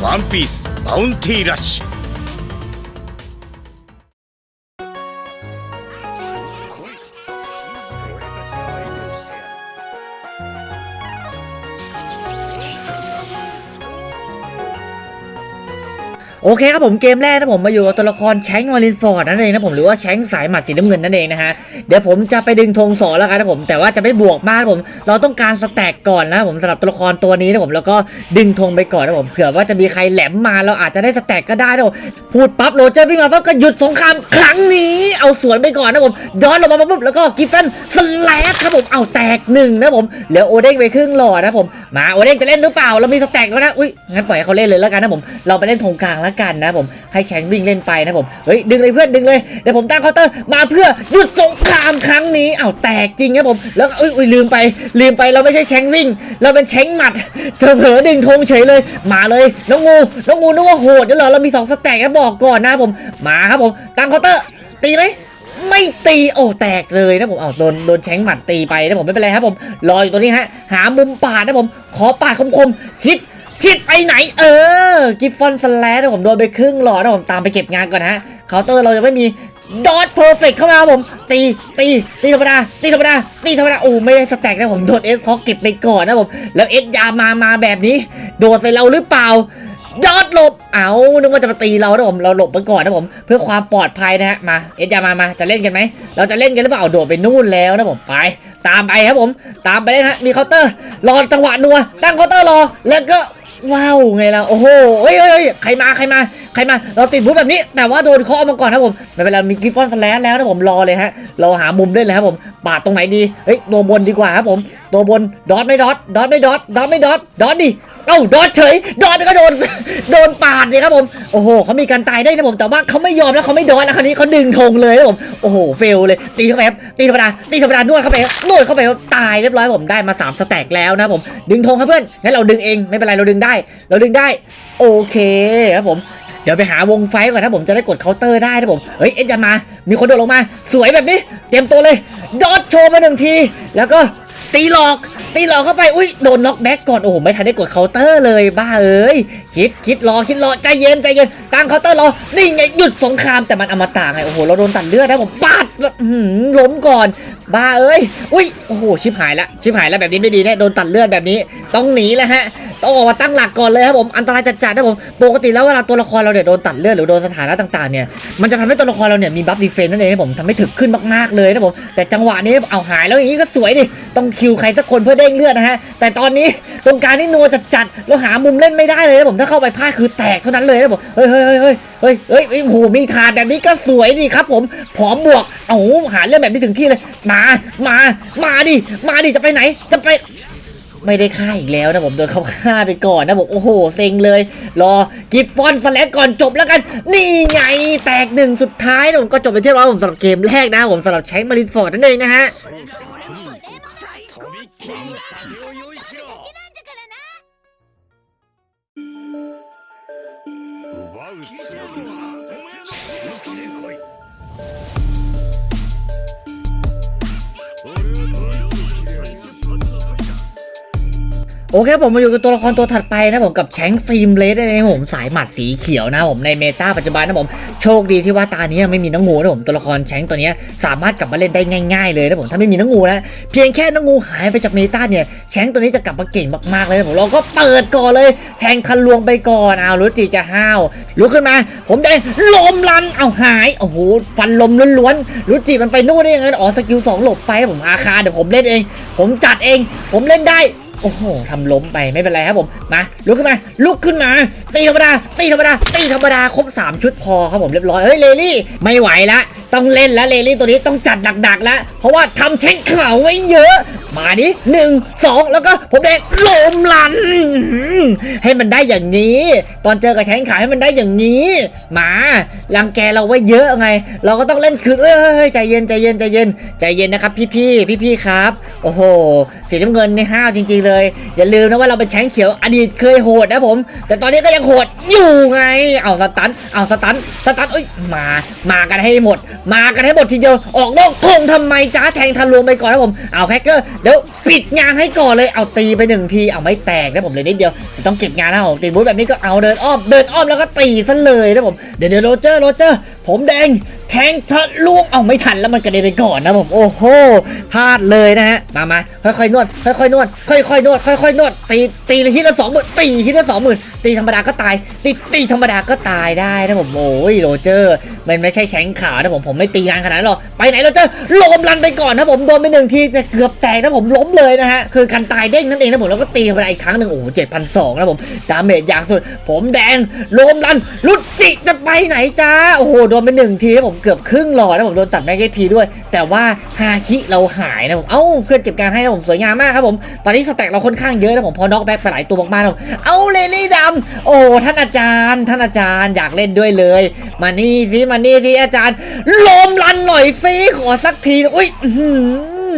ワンピースバウンティーラッシュ。 โอเคครับผมเกมแรกนะผมมาอยู่กับตัวละครแชงค์มารินฟอร์ดนั่นเองนะผมหรือว่าแชงสายหมัดสีน้ำเงินนั่นเองนะฮะเดี๋ยวผมจะไปดึงธงสอแล้วกันนะผมแต่ว่าจะไม่บวกมากนะผม เราต้องการสแต็กก่อนนะผมสำหรับตัวละครตัวนี้นะผมแล้วก็ดึงธงไปก่อนนะผมเผื่อว่าจะมีใครแหลมมาเราอาจจะได้สแต็กก็ได้นะผมพูดปั๊บโรเจอร์วิ่งมาปั๊บก็หยุดสงครามครั้งนี้เอาสวนไปก่อนนะผมย้อนลงมาปุ๊บแล้วก็กิฟเฟนสแลกครับผมเอาแตกหนึ่งนะผมเหลือโอเด้งไปครึ่งหลอดนะผมมาโอเด้งจะเล่นหรือเปล่าเรามีสแต็กแล้วนะอุ้ยงั้นปล่อยให้เขาเล่นเลยแล้วกันนะผมเราไปเล่นธงกลางแล้วกันนะผมให้แชงวิ่งเล่นไปนะผมเฮ้ยดึงเลยเพื่อนดึงเลยเดี๋ยวผมตั้งเคาน์เตอร์มาเพื่อหยุดสงครามครั้งนี้เอาแตกจริงนะผมแล้วก็อุ้ยลืมไปลืมไปเราไม่ใช่แชงวิ่ง เราเป็นแชงหมัดเธอเผลอดึงธงเฉยเลย มาเลยน้องงูน้องงูนึกว่าโหดเดี๋ยวเหรอเรามีสองสแต็กนะบอกก่อนนะผมมาครับผมตั้งเคาน์เตอร์ตีไหมไม่ตีโอ้แตกเลยนะผมเอาโดนโดนแชงหมัดตีไปนะผมไม่เป็นไรครับผมรออยู่ตรงนี้ฮะหามุมปาดนะผมขอปาดคมๆคิด คิดไปไหน เออ กิฟฟอนสแลชนะผมโดนไปครึ่งหลอดนะผมตามไปเก็บงานก่อนฮะเคาน์เตอร์เรายังไม่มีดอทเพอร์เฟกเข้ามาผมตีตีตีธรรมดาตีธรรมดาตีธรรมดาโอ้ไม่ได้สแต็กนะผมโดนเอสเขาเก็บไปก่อนนะผมแล้วเอสยามามาแบบนี้ โดดใส่เราหรือเปล่ายอดหลบ เอานึกว่าจะมาตีเรานะผม เราหลบไปก่อนนะผม เพื่อความปลอดภัยนะฮะ มา เอ็ดยามา มา จะเล่นกันไหม เราจะเล่นกันหรือเปล่า โดดไปนู่นแล้วนะผม ไป ตามไปครับผม ตามไปเลยนะฮะมีเคาน์เตอร์ รอจังหวะนัว ตั้งเคาน์เตอร์รอ แล้วก็ ว้าวไงล่ะโอ้โหเฮ้ยเฮ้ยใครมาใครมาใครมาเราติดบูธแบบนี้ แต่ว่าโดนเคาะมาก่อนนะผมไม่เป็นไรมีกิฟฟอนสแลนแล้วนะผมรอเลยฮะเราหามุมได้เลยครับผมปาดตรงไหนดีเฮ้ยตัวบนดีกว่าครับผมตัวบนดอทไม่ดอทดอทไม่ดอทดอทไม่ดอทดอทดิ เอ้าดอทเฉยดอทก็โดนโดนปาดเลยครับผมโอ้โหเขามีการตายได้นะผมแต่ว่าเขาไม่ยอมแล้วเขาไม่ดอทแล้วคราวนี้เขาดึงธงเลยนะผมโอ้โหเฟลเลยตีเข้าไปครับตีธรรมดาตีธรรมดานวดเข้าไปนวดเข้าไปตายเรียบร้อยผมได้มา3สแต็กแล้วนะผมดึงธงครับเพื่อนงั้นเราดึงเองไม่เป็นไรเราดึงได้ เราดึงได้โอเคครับผมเดี๋ยวไปหาวงไฟก่อนนะผมจะได้กดเคาน์เตอร์ได้นะผมเฮ้ยเอ็ดจะมา มีคนโดดลงมา สวยแบบนี้ เตรียมตัวเลยดอทโชว์มาหนึ่งที แล้วก็ตีหลอก ตีหลอกเข้าไปอุ้ยโดนน็อกแบ็กก่อนโอ้โหไม่ทันได้กดเคาน์เตอร์เลยบ้าเอ้ย คิดคิดรอคิดรอใจเย็นใจเย็นตั้งเคาน์เตอร์รอนี่ไงหยุดสงครามแต่มันอมตะไงโอ้โหเราโดนตัดเลือดนะผมปาดล้มก่อน บ้าเอ้ยอุ้ยโอ้โหชิบหายละชิบหายล้วแบบนี้ไม่ดีแน่โดนตัดเลือดแบบนี้ต้องหนีแล้วฮะต้องออกมาตั้งหลักก่อนเลยครับผมอันตรายจัดๆนะผมปกติแล้วเวลาตัวละครเราเนี่ยโดนตัดเลือดหรือโดนสถานะต่างๆเนี่ยมันจะทำให้ตัวละครเราเนี่ยมีบัฟดีเฟนต์นั่นเองนะผมทำให้ถึกขึ้นมากๆเลยนะผมแต่จังหวะนี้เอาหายแล้วอย่างนี้ก็สวยดิต้องคิวใครสักคนเพื่อเด้งเลือดนะฮะแต่ตอนนี้ตรงการนี่นัวจัดๆแล้วหามุมเล่นไม่ได้เลยนะผมถ้าเข้าไปพลาดคือแตกเท่านั้นเลยนะผมเฮ้ยเฮ้ยเฮ้ยเฮ้ยเฮ้ยเฮ้ยเฮ้ยโอ้โหมีถาดแบบนี้ก็สวยดีครับ ผมผอมบวกเอาหาเรื่องแบบนี้ถึงที่เลยมามามาดิมาดิจะไปไหนจะไปไม่ได้ฆ่าอีกแล้วนะผมโดนเขาฆ่าไปก่อนนะผมโอ้โหเซ็งเลย รอกิฟฟอนสแลกก่อนจบแล้วกัน นี่ไงแตกหนึ่งสุดท้ายนะผมก็จบไปที่เรียบร้อยผมสำหรับเกมแรกนะผมสำหรับแชงค์มารินฟอร์ดนั่นเองนะฮะ 会うつもりだ。 โอเคผมมาอยู่กับตัวละครตัวถัดไปนะผมกับแชงฟิล์มเลสในผมสายหมัดสีเขียวนะผมในเมตาปัจจุบันนะผมโชคดีที่ว่าตานี้ไม่มีน้องงูนะผมตัวละครแชงตัวนี้สามารถกลับมาเล่นได้ง่ายๆเลยนะผมถ้าไม่มีน้องงูนะเพียงแค่น้องงูหายไปจากเมตาเนี่ยแชงตัวนี้จะกลับมาเก่งมากๆเลยนะผมเราก็เปิดก่อนเลย แทงคันลวงไปก่อนเอารุจิจะห้าวลุกขึ้นมา ผมได้ลมลันเอาหายโอ้โหฟันลมล้วนๆรุจิมันไปนู่นได้ยังไงอ๋อสกิลสองหลบไปผมอาคาเดี๋ยวผมเล่นเอง ผมจัดเอง ผมเล่นได้ โอ้โหทำล้มไปไม่เป็นไรครับผม มาลุกขึ้นมา ลุกขึ้นมา ตีธรรมดา ตีธรรมดา ตีธรรมดา ครบ 3 ชุดพอครับผมเรียบร้อย เฮ้ย เลลี่ ไม่ไหวละต้องเล่นแล้วเลลี่ตัวนี้ต้องจัดดักๆแล้วเพราะว่าทำเช็คข่าวไว้เยอะ มาดิหนึ่งสองแล้วก็ผมแดงลมลัน ให้มันได้อย่างนี้ ตอนเจอกับแชงขาวให้มันได้อย่างนี้มารังแกเราไว้เยอะไง เราก็ต้องเล่นคืนเอ้ยเฮ้ยเฮ้ยใจเย็นใจเย็นใจเย็นใจเย็นนะครับ พี่พี่พี่พี่ครับ โอ้โหสีน้ำเงินในห้าวจริง ๆ เลย อย่าลืมนะว่าเราเป็นแชงเขียวอดีตเคยโหดนะผม แต่ตอนนี้ก็ยังโหดอยู่ไง เอาสตันเอาสตันสตันเอ้ยมามากันให้หมด มากันให้หมดทีเดียวออกนอกทงทำไมจ้าแทงทะลวงไปก่อนนะผมเอาแฮกเกอร์เดี๋ยวปิดงานให้ก่อนเลยเอาตีไปหนึ่งทีเอาไม่แตกนะผมเลยนิดเดียวต้องเก็บงานนะผมตีบูธแบบนี้ก็เอาเดินอ้อมเดินอ้อมแล้วก็ตีซะเลยนะผมเดี๋ยวเดี๋ยวโรเจอร์โรเจอร์ผมแดง แทงทะลวงเอาไม่ทันแล้วมันกระเด็นไปก่อนนะผมโอ้โหพลาดเลยนะฮะมามาค่อยๆนวดค่อยๆนวดค่อยๆนวดค่อยๆนวดตีตีลยทีละสองหมื่นตีทีละสองหมื่นตีธรรมดาก็ตาย ตีตีธรรมดาก็ตายได้นะผมโอ้ยโรเจอร์ มันไม่ใช่แชงขาวนะผมผมไม่ตีงานขนาดนั้นหรอกไปไหนโรเจอร์ลมรันไปก่อนนะผมโดนไปหนึ่งทีแต่เกือบแตกนะผมล้มเลยนะฮะคือกันตายเด้งนั่นเองนะผมแล้วก็ตีธรรมดาอีกครั้งหนึ่งโอ้โหเจ็ดพันสองนะผมดาเมจอย่างสุด ผมแดงลมรันลุจิจะไปไหนจ้าโอ้โหโดนไปหนึ่งทีนะผมเกือบครึ่งหลอดนะผมโดนตัดแม็กเพีด้วย แต่ว่าฮาคิเราหายนะผม เอ้าเพื่อนเก็บการให้นะผมสวยงามมากครับผม ตอนนี้สแต็กเราค่อนข้างเยอะนะผมพอน็อกแบ็กไปหลายตัวมากๆนะผมเอาเลลี่ดำโอ้ท่านอาจารย์ ท่านอาจารย์อยากเล่นด้วยเลย มานี่สิมานี่สิอาจารย์ลมรันหน่อยสิขอสักทีอุ้ย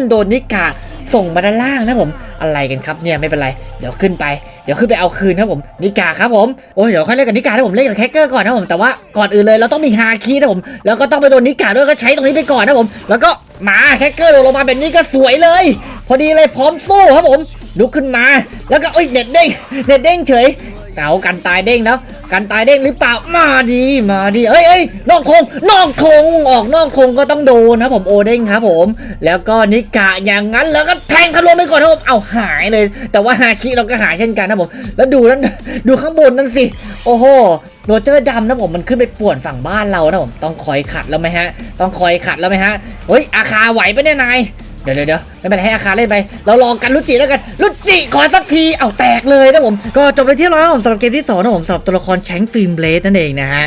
โดนนิกาส่งมาด้านล่างนะผมอะไรกันครับเนี่ยไม่เป็นไร เดี๋ยวขึ้นไป เดี๋ยวขึ้นไปเอาคืนครับผมนิกาครับผมโอ้ยเดี๋ยวค่อยเล่นกับนิกานะผมเล่นกับแคคเกอร์ก่อนนะผมแต่ว่าก่อนอื่นเลยเราต้องมีฮาคีนะผมแล้วก็ต้องไปโดนนิกาด้วยก็ใช้ตรงนี้ไปก่อนนะผม แล้วก็มาแคคเกอร์ลงมาแบบนี้ก็สวยเลย พอดีเลยพร้อมสู้ครับผมลุกขึ้นมา แล้วก็เอ้ยเน็ตเด้งเน็ตเด้งเฉย เต๋ากันตายเด้งแล้วกันตายเด้งหรือเปล่ามาดีมาดีเอ้ยเอ้ยนอกคงนอกคงออกนอกคงก็ต้องโดนนะผมโอเด้งครับผม แล้วก็นิกะอย่างนั้นแล้วก็แทงทะลวงไปก่อนครับผมเอาหายเลย แต่ว่าฮาคิเราก็หายเช่นกันนะผมแล้วดูนั้นดูข้างบนนั่นสิโอ้โหโรเจอร์ดำนะผมมันขึ้นไปป่วนฝั่งบ้านเรานะผมต้องคอยขัดแล้วไหมฮะ ต้องคอยขัดแล้วไหมฮะเฮ้ยอาคาไหวปะเนี่ยนาย เดี๋ยวเดี๋ยวเดี๋ยวไม่เป็นไรให้อาคาเล่นไป เราลองกันลุจิแล้วกันลุจิขอสักทีเอาแตกเลยนะผม ก็จบไปที่ร้อยผมสำหรับเกมที่สองนะผมสำหรับตัวละครแชงฟิล์มเบลดนั่นเองนะฮะ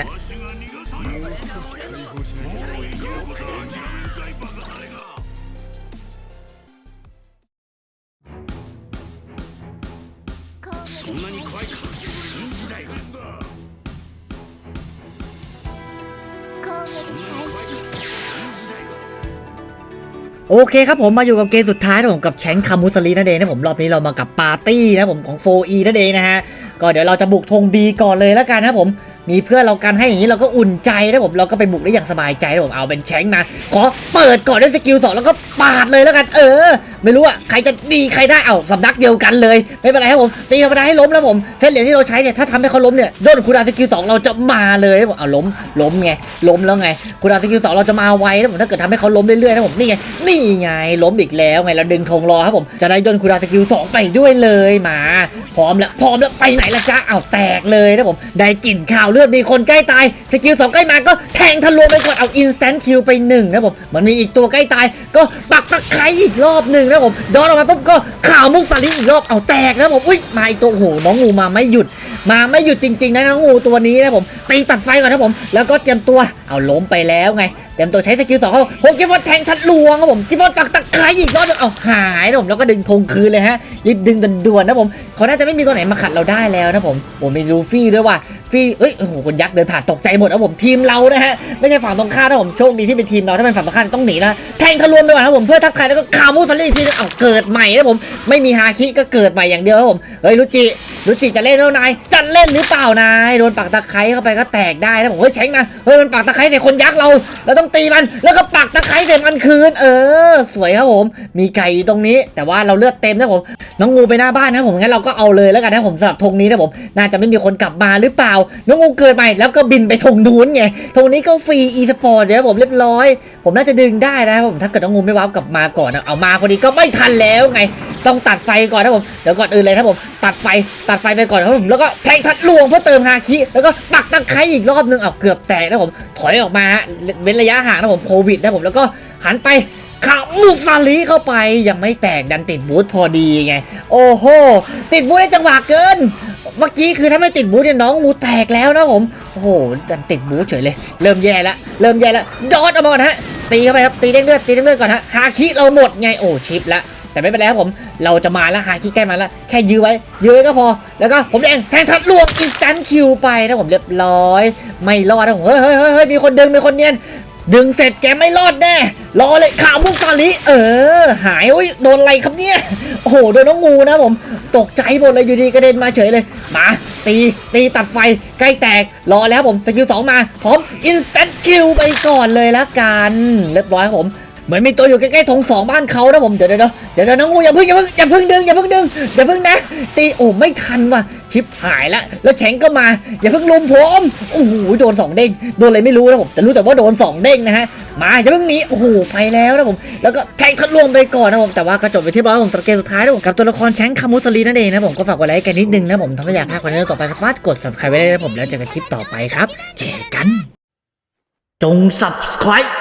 そんなに怖いか โอเคครับผมมาอยู่กับเกมสุดท้ายนะผมกับแชงคามุสลีนั่นเองนะผมรอบนี้เรามากับปาร์ตี้นะผมของ 4E นั่นเองนะฮะ ก็เดี๋ยวเราจะบุกธง B ก่อนเลยแล้วกันนะผม มีเพื่อนเรากันให้อย่างนี้เราก็อุ่นใจนะผมเราก็ไปบุกได้อย่างสบายใจนะผมเอาเป็นแชงค์มาขอเปิดก่อนด้วยสกิลสองแล้วก็ปาดเลยแล้วกัน เออ ไม่รู้อะใครจะดีใครได้เอาสำนักเดียวกันเลยไม่เป็นไรครับผมตีธรรมดาให้ล้มแล้วผมเส้นเหรียญที่เราใช้เนี่ยถ้าทำให้เขาล้มเนี่ยโดนคูดาสกิลสองเราจะมาเลยผมเอาล้มล้มไงล้มแล้วไงคูดาสกิลสองเราจะมาไวนะผมถ้าเกิดทำให้เขาล้มเรื่อยๆนะผมนี่ไงนี่ไงล้มอีกแล้วไงเราดึงธงรอครับผมจะได้โดนคูดาสกิลสองไปด้วยเลยมา พร้อมแล้วพร้อมแล้วไปไหนละจ๊ะเอาแตกเลยนะผมได้กลิ่นข่าวเลือดมีคนใกล้ตาย สกิลสองใกล้มาก็แทงทะลวงไปก่อนเอาอินสแตนคิวไปหนึ่งนะผมมันมีอีกตัวใกล้ตาย ก็ปักตะไคร้อีกรอบหนึ่งนะผมดอนออกมาปุ๊บก็ข่าวมุกสลิอีกรอบเอาแตกนะผมอุ้ยมาอีกตัวโอ้โหน้องงูมาไม่หยุด มาไม่หยุดจริง ๆ นะน้องงูตัวนี้นะผมตีตัดไฟก่อนนะผม แล้วก็เตรียมตัวเอาล้มไปแล้วไงเตรียมตัวใช้สกิลสองครับผมโหกิฟฟอนแทงทะลวงครับผมกิฟฟอนตักตะไคร้อีกรอบเอาหายนะผมแล้วก็ดึงธงคืนเลยฮะรีบดึงด่วนๆนะผมเขาน่าจะไม่มีตัวไหนมาขัดเราได้แล้วนะผมโอ้มีลูฟี่ด้วยว่ะ ฟี่เอ้ยโอ้โหคนยักษ์เดินผ่านตกใจหมดนะผมทีมเรานะฮะไม่ใช่ฝั่งตรงข้ามนะผมโชคดีที่เป็นทีมเราถ้าเป็นฝั่งตรงข้ามต้องหนีนะแทงทะลวงไปก่อนครับผมเพื่อทักทายแล้วก็คามูซารีทีนึงเอาเกิดใหม่นะผมไม่มีฮาคิก็เกิดใหม่อย่างเดียวครับผมเฮ้ยรุจิ รุจิจะเล่นแล้วนายจะเล่นหรือเปล่านายโดนปักตะไคร้เข้าไปก็แตกได้นะผมเฮ้ยแชงนะเฮ้ยมันปักตะไคร้ใส่คนยักษ์เราเราต้องตีมันแล้วก็ปักตะไคร้ใส่มันคืน เออ สวยครับผม มีไก่อยู่ตรงนี้ แต่ว่าเราเลือดเต็มนะผมน้องงูไปหน้าบ้านนะผมงั้นเราก็เอาเลยแล้วกันนะผมสำหรับธงนี้นะผมน่าจะไม่มีคนกลับมาหรือเปล่า น้องงูเกิดใหม่แล้วก็บินไปธงนู้นไงธงนี้ก็ฟรีอีสปอร์ตนะผมเรียบร้อย ผมน่าจะดึงได้นะผมถ้าเกิดน้องงูไม่ว้าวกลับมาก่อนนะเอามาคนนี้ก็ไม่ทันแล้วไง ต้องตัดไฟก่อนนะผมเดี๋ยวก่อนอื่นเลยนะผมตัดไฟตััดไฟไปก่อนครับผมแล้วก็แทงทัดลวงเพื่อเติมฮาคิแล้วก็ปักตะไคร้อีกรอบนึงเอาเกือบแตกนะผมถอยออกมาฮะเว้นระยะห่างนะผมโควิดนะผมแล้วก็หันไปข่าวมุกซาลีเข้าไปยังไม่แตกดันติดบูธพอดีไง โอ้โห ติดบูธได้จังหวะเกิน เมื่อกี้คือถ้าไม่ติดบูธเนี่ยน้องงูแตกแล้วนะผม โอ้โห ดันติดบูธเฉยเลย เริ่มแย่ล้วเริ่มแย่ล้วดอดเอาหมดฮะตีเข้าไปครับตีเด้งเลือดตีเด้งเลือดก่อนฮะฮาคิเราหมดไงโอ้ชิปละ แต่ไม่เป็นไรครับผม เราจะมาแล้วฮาคิใกล้มาแล้ว แค่ยื้อไว้ ยื้อไว้ก็พอ แล้วก็ผมแดงแทงทัดลวงอินสแตนคิวไปนะผมเรียบร้อย ไม่รอดนะผมเฮ้ยเฮ้ยเฮ้ยเฮ้ยมีคนดึงมีคนเนียนดึงเสร็จแกไม่รอดแน่ รอเลยข่าวมุกซาลิเออ หายโอ้ยโดนอะไรครับเนี่ย โอ้โห โดนน้องงูนะผม ตกใจหมดเลยอยู่ดีกระเด็นมาเฉยเลย มา ตี ตีตัดไฟ ใกล้แตก รอแล้วผม สกิลสองมา พร้อม อินสแตนคิวไปก่อนเลยละกัน เรียบร้อยครับผม เหมือนมีตัวอยู่ใกล้ๆธงสองบ้านเขานะผมเดี๋ยวเดี๋ยวเดี๋ยวเดี๋ยวน้องงูอย่าพิ่งอย่าพิ่งอย่าพิ่งดึงอย่าพิ่งดึงอย่าพิ่งนะ ตีโอ้ไม่ทันว่ะชิปหายละแล้วแฉงก็มา อย่าพิ่งลุมผมโอ้โหโดนสองเด้งโดนอะไรไม่รู้นะผมแต่รู้แต่ว่าโดนสองเด้งนะฮะมาอย่าเพิ่งหนีโอ้โหไปแล้วนะผม แล้วก็แทงทะลวงไปก่อนนะผม แต่ว่าก็จบไปที่ร้อยผมสเกมสุดท้ายนะผมกับตัวละครแชงคามุสลีนั่นเองนะผมก็ฝากกดไลค์กันนิดนึงนะผมถ้าไม่อยากพลาดคอนเทนต์ต่อไปก็สามารถกด subscribe ไว้ได้นะผมแล้วเจอกันคลิปต่อไปครับเจอกัน จง subscribe